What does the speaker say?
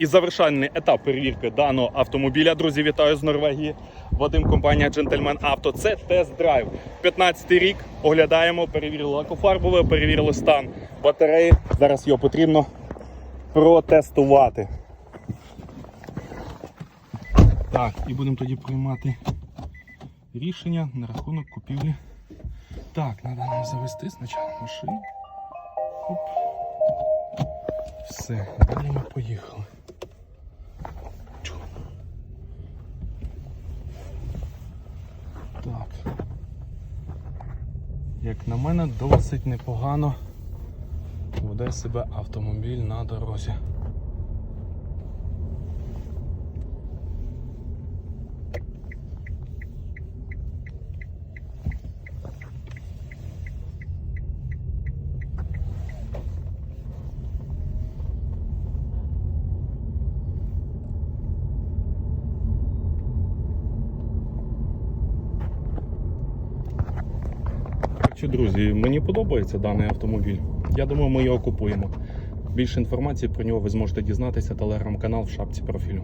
І завершальний етап перевірки даного автомобіля. Друзі, вітаю з Норвегії. Вадим, компанія Gentleman Auto. Це тест-драйв. 15-й рік. Оглядаємо, перевірили лакофарбове, перевірили стан батареї. Зараз його потрібно протестувати. Так, і будемо тоді приймати рішення на рахунок купівлі. Так, треба нам завести спочатку машину. Оп. Все, далі ми поїхали. Так. Як на мене, досить непогано веде себе автомобіль на дорозі. Що, друзі, мені подобається даний автомобіль. Я думаю, ми його купуємо. Більше інформації про нього ви зможете дізнатися телеграм-канал в шапці профілю.